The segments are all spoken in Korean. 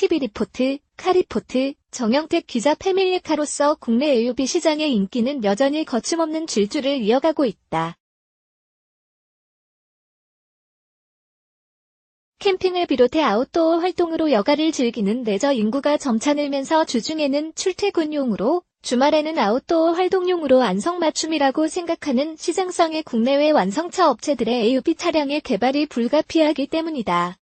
TV 리포트, 카리포트, 정영택 기자 패밀리카로서 국내 AUB 시장의 인기는 여전히 거침없는 질주를 이어가고 있다. 캠핑을 비롯해 아웃도어 활동으로 여가를 즐기는 레저 인구가 점차 늘면서 주중에는 출퇴근용으로 주말에는 아웃도어 활동용으로 안성맞춤이라고 생각하는 시장성의 국내외 완성차 업체들의 AUB 차량의 개발이 불가피하기 때문이다.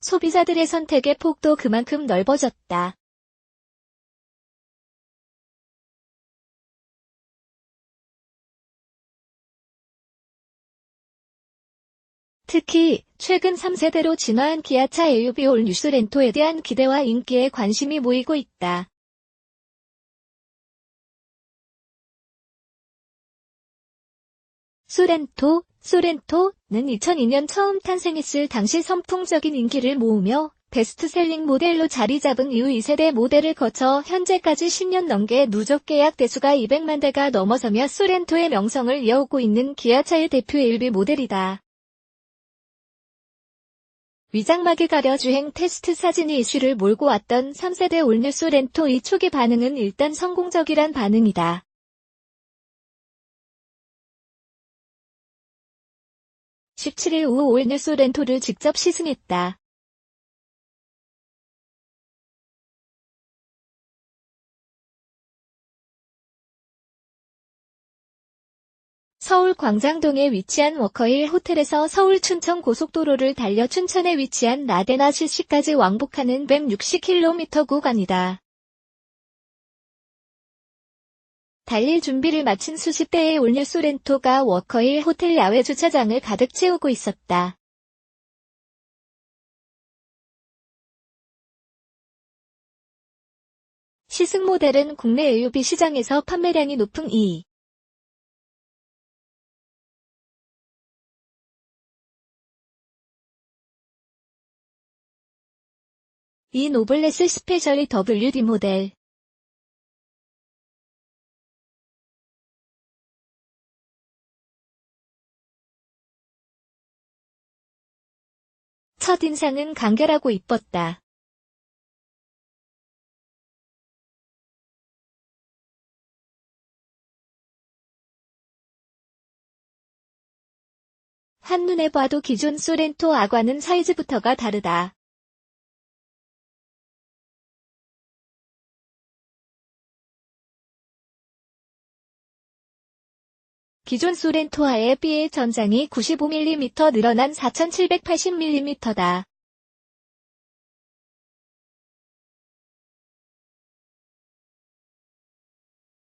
소비자들의 선택의 폭도 그만큼 넓어졌다. 특히 최근 3세대로 진화한 기아차 AUB 올 뉴스렌토에 대한 기대와 인기에 관심이 모이고 있다. 소렌토, 소렌토 는 2002년 처음 탄생했을 당시 선풍적인 인기를 모으며 베스트셀링 모델로 자리 잡은 이후 2세대 모델을 거쳐 현재까지 10년 넘게 누적 계약 대수가 200만 대가 넘어서며 소렌토의 명성을 이어오고 있는 기아차의 대표 일비 모델이다. 위장막을 가려 주행 테스트 사진이 이슈를 몰고 왔던 3세대 올뉴 소렌토의 초기 반응은 일단 성공적이란 반응이다. 17일 오후 올뉴 소렌토를 직접 시승했다. 서울 광장동에 위치한 워커힐 호텔에서 서울 춘천 고속도로를 달려 춘천에 위치한 라데나 실시까지 왕복하는 160km 구간이다. 달릴 준비를 마친 수십 대의 올뉴 소렌토가 워커힐 호텔 야외 주차장을 가득 채우고 있었다. 시승 모델은 국내 AUB 시장에서 판매량이 높은 2. 이 노블레스 스페셜리 WD 모델 첫 인상은 간결하고 이뻤다. 한눈에 봐도 기존 소렌토 아과는 사이즈부터가 다르다. 기존 소렌토아의 B의 전장이 95mm 늘어난 4780mm다.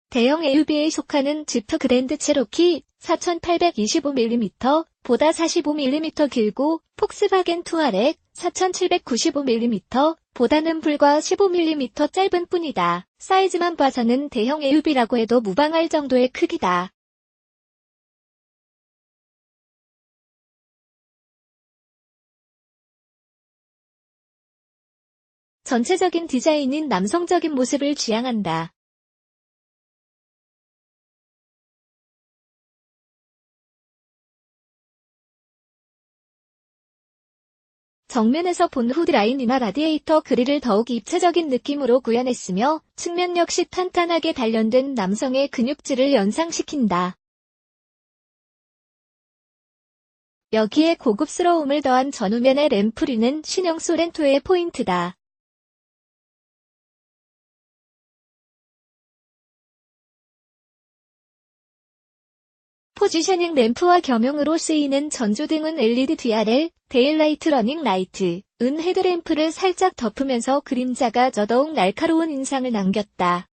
대형 AUB에 속하는 지프 그랜드 체로키 4825mm 보다 45mm 길고 폭스바겐 투아렉 4795mm 보다는 불과 15mm 짧은 뿐이다. 사이즈만 봐서는 대형 AUB라고 해도 무방할 정도의 크기다. 전체적인 디자인인 남성적인 모습을 지향한다. 정면에서 본 후드 라인이나 라디에이터 그릴을 더욱 입체적인 느낌으로 구현했으며 측면 역시 탄탄하게 단련된 남성의 근육질을 연상시킨다. 여기에 고급스러움을 더한 전후면의 램프리는 신형 소렌토의 포인트다. 포지셔닝 램프와 겸용으로 쓰이는 전조등은 LED DRL, 데일라이트 러닝 라이트, 은 헤드램프를 살짝 덮으면서 그림자가 더더욱 날카로운 인상을 남겼다.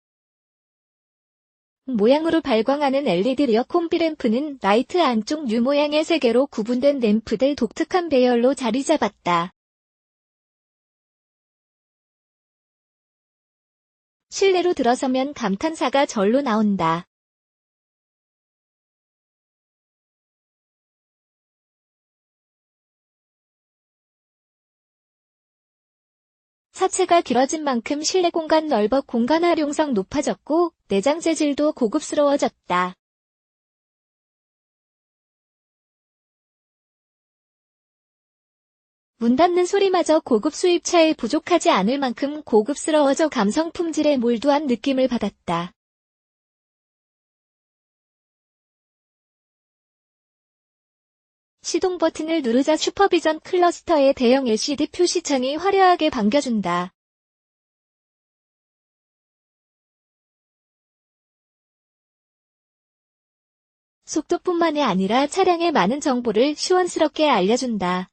모양으로 발광하는 LED 리어 콤비 램프는 라이트 안쪽 U 모양의 세 개로 구분된 램프들 독특한 배열로 자리 잡았다. 실내로 들어서면 감탄사가 절로 나온다. 차체가 길어진 만큼 실내 공간 넓어 공간 활용성 높아졌고 내장 재질도 고급스러워졌다. 문 닫는 소리마저 고급 수입차에 부족하지 않을 만큼 고급스러워져 감성 품질에 몰두한 느낌을 받았다. 시동 버튼을 누르자 슈퍼비전 클러스터의 대형 LCD 표시창이 화려하게 반겨준다. 속도뿐만이 아니라 차량의 많은 정보를 시원스럽게 알려준다.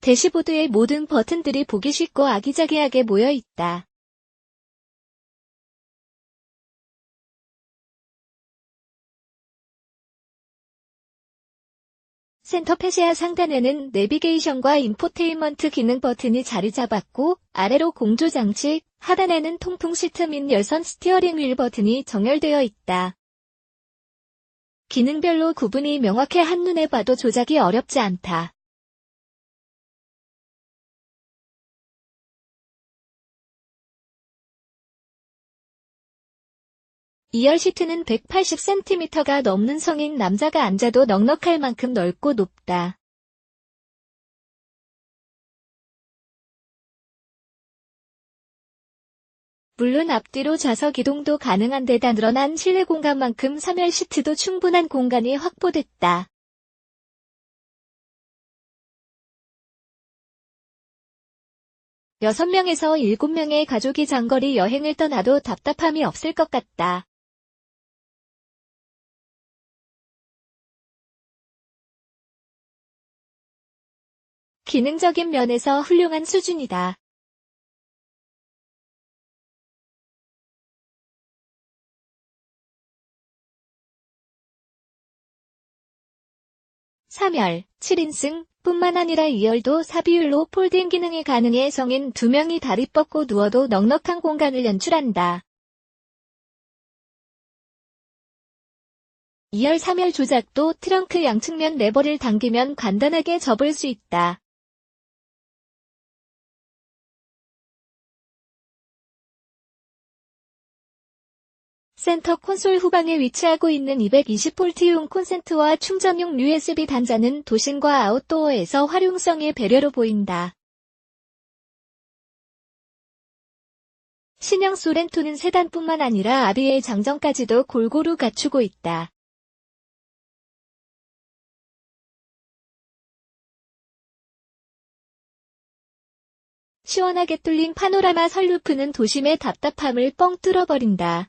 대시보드의 모든 버튼들이 보기 쉽고 아기자기하게 모여 있다. 센터 페시아 상단에는 내비게이션과 인포테인먼트 기능 버튼이 자리 잡았고 아래로 공조 장치, 하단에는 통풍 시트 및 열선 스티어링 휠 버튼이 정렬되어 있다. 기능별로 구분이 명확해 한눈에 봐도 조작이 어렵지 않다. 이열 시트는 180cm가 넘는 성인 남자가 앉아도 넉넉할 만큼 넓고 높다. 물론 앞뒤로 좌석 이동도 가능한 데다 늘어난 실내 공간만큼 3열 시트도 충분한 공간이 확보됐다. 여섯 명에서 일곱 명의 가족이 장거리 여행을 떠나도 답답함이 없을 것 같다. 기능적인 면에서 훌륭한 수준이다. (3열) 7인승 뿐만 아니라 2열도 사비율로 폴딩 기능이 가능해 성인 2명이 다리 뻗고 누워도 넉넉한 공간을 연출한다. 2열 3열 조작도 트렁크 양측면 레버를 당기면 간단하게 접을 수 있다. 센터 콘솔 후방에 위치하고 있는 220V용 콘센트와 충전용 USB 단자는 도심과 아웃도어에서 활용성의 배려로 보인다. 신형 소렌토는 세단뿐만 아니라 아비의 장점까지도 골고루 갖추고 있다. 시원하게 뚫린 파노라마 설루프는 도심의 답답함을 뻥 뚫어버린다.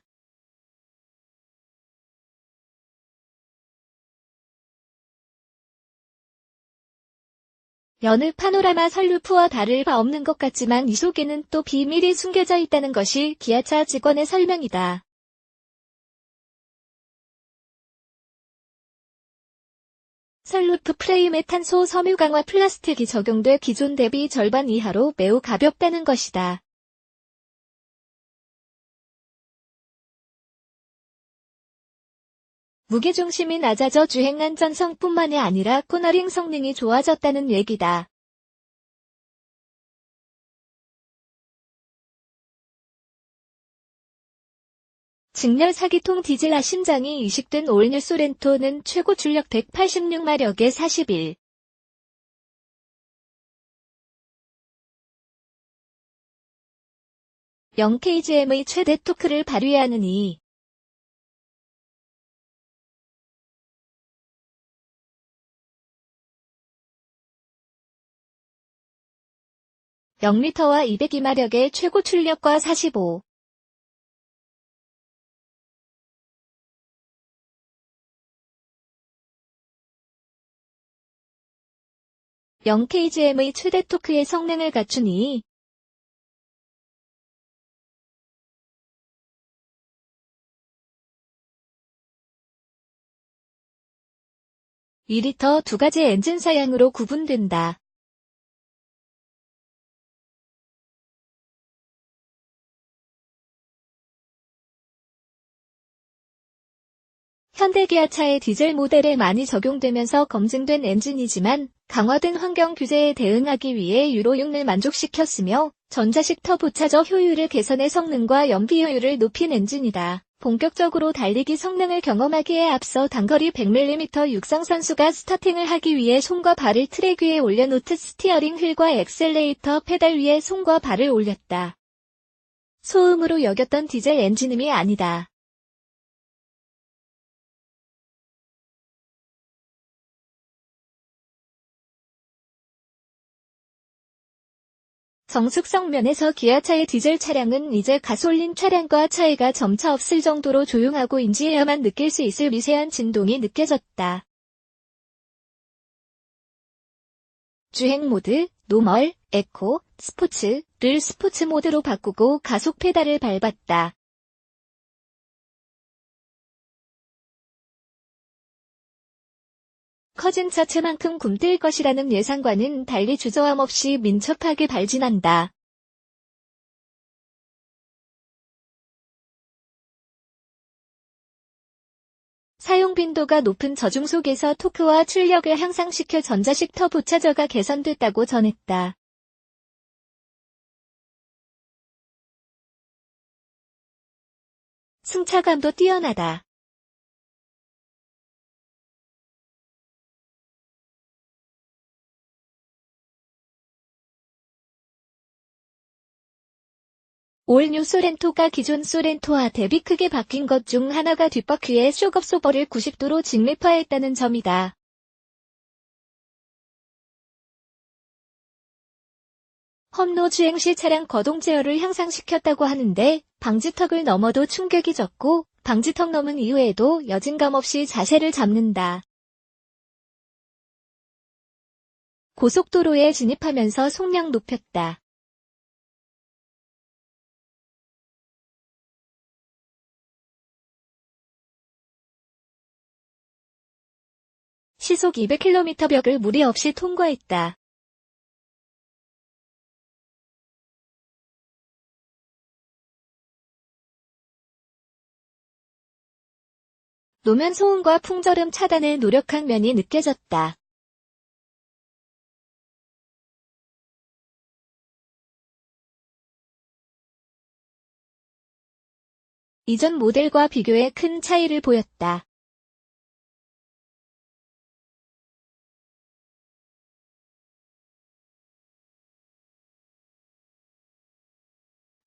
여느 파노라마 설루프와 다를 바 없는 것 같지만 이 속에는 또 비밀이 숨겨져 있다는 것이 기아차 직원의 설명이다. 설루프 프레임에 탄소 섬유 강화 플라스틱이 적용돼 기존 대비 절반 이하로 매우 가볍다는 것이다. 무게중심이 낮아져 주행 안전성뿐만이 아니라 코너링 성능이 좋아졌다는 얘기다. 직렬 사기통 디젤 아심장이 이식된 올뉴 소렌토는 최고 출력 186마력에 41. 0kgm의 최대 토크를 발휘하느니 0리터와 202마력의 최고 출력과 45. 0kgm의 최대 토크의 성능을 갖추니 2리터 두 가지 엔진 사양으로 구분된다. ' 현대기아차의 디젤 모델에 많이 적용되면서 검증된 엔진이지만 강화된 환경 규제에 대응하기 위해 유로 6을 만족시켰으며 전자식 터보차저 효율을 개선해 성능과 연비 효율을 높인 엔진이다. 본격적으로 달리기 성능을 경험하기에 앞서 단거리 100mm 육상 선수가 스타팅을 하기 위해 손과 발을 트랙 위에 올려놓듯 스티어링 휠과 엑셀레이터 페달 위에 손과 발을 올렸다. 소음으로 여겼던 디젤 엔진음이 아니다. 정숙성 면에서 기아차의 디젤 차량은 이제 가솔린 차량과 차이가 점차 없을 정도로 조용하고 인지해야만 느낄 수 있을 미세한 진동이 느껴졌다. 주행 모드, 노멀, 에코, 스포츠를 스포츠 모드로 바꾸고 가속 페달을 밟았다. 커진 차체만큼 굼뜰 것이라는 예상과는 달리 주저함 없이 민첩하게 발진한다. 사용 빈도가 높은 저중 속에서 토크와 출력을 향상시켜 전자식 터보 차저가 개선됐다고 전했다. 승차감도 뛰어나다. 올뉴 소렌토가 기존 소렌토와 대비 크게 바뀐 것 중 하나가 뒷바퀴에 쇼겁소버를 90도로 직립화했다는 점이다. 험로 주행 시 차량 거동 제어를 향상시켰다고 하는데 방지턱을 넘어도 충격이 적고 방지턱 넘은 이후에도 여진감 없이 자세를 잡는다. 고속도로에 진입하면서 속력 높였다. 시속 200km 벽을 무리 없이 통과했다. 노면 소음과 풍절음 차단에 노력한 면이 느껴졌다. 이전 모델과 비교해 큰 차이를 보였다.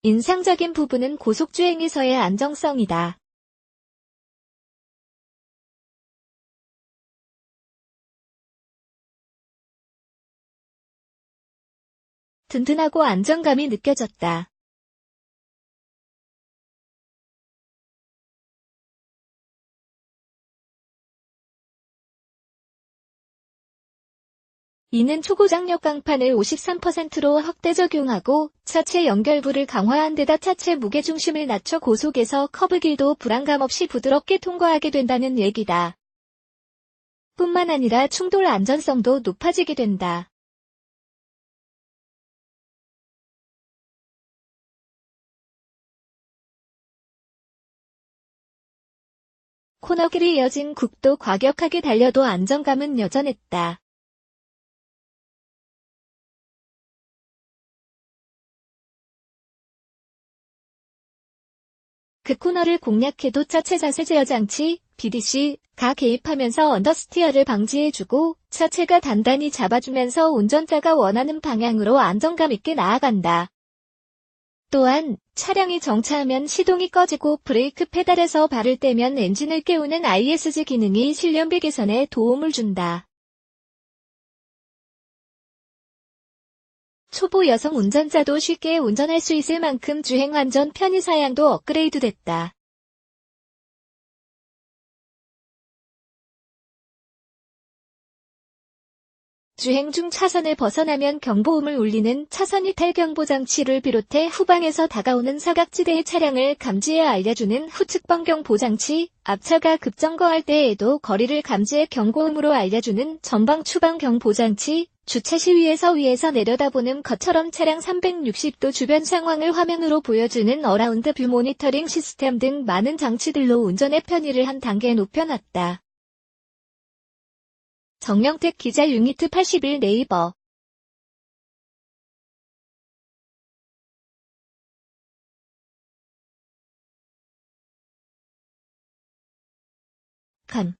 인상적인 부분은 고속주행에서의 안정성이다. 든든하고 안정감이 느껴졌다. 이는 초고장력 강판을 53%로 확대 적용하고 차체 연결부를 강화한 데다 차체 무게중심을 낮춰 고속에서 커브 길도 불안감 없이 부드럽게 통과하게 된다는 얘기다. 뿐만 아니라 충돌 안전성도 높아지게 된다. 코너길이 이어진 국도 과격하게 달려도 안정감은 여전했다. 그 코너를 공략해도 차체 자세 제어 장치, BDC가 개입하면서 언더스티어를 방지해주고 차체가 단단히 잡아주면서 운전자가 원하는 방향으로 안정감 있게 나아간다. 또한 차량이 정차하면 시동이 꺼지고 브레이크 페달에서 발을 떼면 엔진을 깨우는 ISG 기능이 실련비 개선에 도움을 준다. 초보 여성 운전자도 쉽게 운전할 수 있을 만큼 주행 안전 편의 사양도 업그레이드 됐다. 주행 중 차선을 벗어나면 경보음을 울리는 차선 이탈 경보 장치를 비롯해 후방에서 다가오는 사각지대의 차량을 감지해 알려주는 후측 번경 보 장치, 앞차가 급정거할 때에도 거리를 감지해 경고음으로 알려주는 전방 추방 경보 장치, 주차 시위에서 위에서 내려다보는 것처럼 차량 360도 주변 상황을 화면으로 보여주는 어라운드 뷰 모니터링 시스템 등 많은 장치들로 운전의 편의를 한 단계 높여놨다. 정명택 기자 유니트 81 네이버 완벽한